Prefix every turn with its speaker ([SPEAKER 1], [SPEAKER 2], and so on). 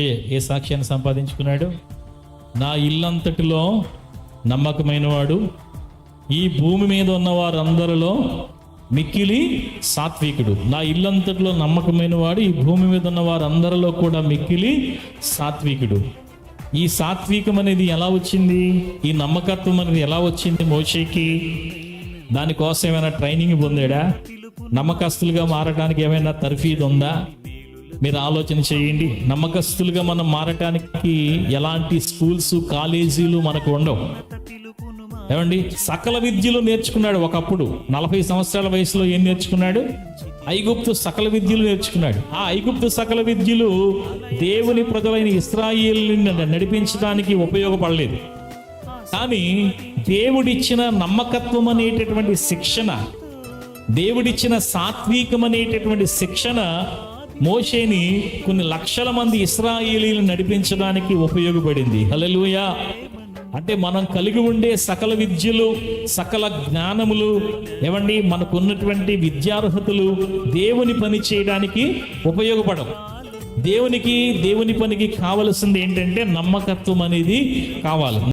[SPEAKER 1] ఏ- సాక్ష్యాన్ని సంపాదించుకున్నాడు? నా ఇల్లంతటిలో నమ్మకమైన వాడు ఈ భూమి మీద ఉన్న వారందరిలో మిక్కిలి సాత్వికుడు. నా ఇల్లంతటిలో నమ్మకమైన వాడు ఈ భూమి మీద ఉన్న వారందరిలో కూడా మిక్కిలి సాత్వికుడు. ఈ సాత్వికం అనేది ఎలా వచ్చింది? ఈ నమ్మకత్వం అనేది ఎలా వచ్చింది మోషేకి? దానికోసం ఏమైనా ట్రైనింగ్ పొందాడా? నమ్మకస్తులుగా మారడానికి ఏమైనా తర్ఫీదు ఉందా? మీరు ఆలోచన చేయండి. నమ్మకస్తులుగా మనం మారటానికి ఎలాంటి స్కూల్స్ కాలేజీలు మనకు ఉండవు. ఏమండి? సకల విద్యలు నేర్చుకున్నాడు ఒకప్పుడు. నలభై సంవత్సరాల వయసులో ఏం నేర్చుకున్నాడు? ఐగుప్తు సకల విద్యలు నేర్చుకున్నాడు. ఆ ఐగుప్తు సకల విద్యలు దేవుని ప్రజలైన ఇస్రాయిల్ని నడిపించడానికి ఉపయోగపడలేదు. కానీ దేవుడిచ్చిన నమ్మకత్వం అనేటటువంటి శిక్షణ దేవుడిచ్చిన సాత్వికం అనేటటువంటి శిక్షణ మోషేని కొన్ని లక్షల మంది ఇస్రాయేలీలు నడిపించడానికి ఉపయోగపడింది. హలలుయా అంటే మనం కలిగి ఉండే సకల విద్యలు సకల జ్ఞానములు ఏమండి? మనకున్నటువంటి విద్యార్హతలు దేవుని పని చేయడానికి ఉపయోగపడవు. దేవునికి దేవుని పనికి కావలసింది ఏంటంటే నమ్మకత్వం అనేది కావాలి.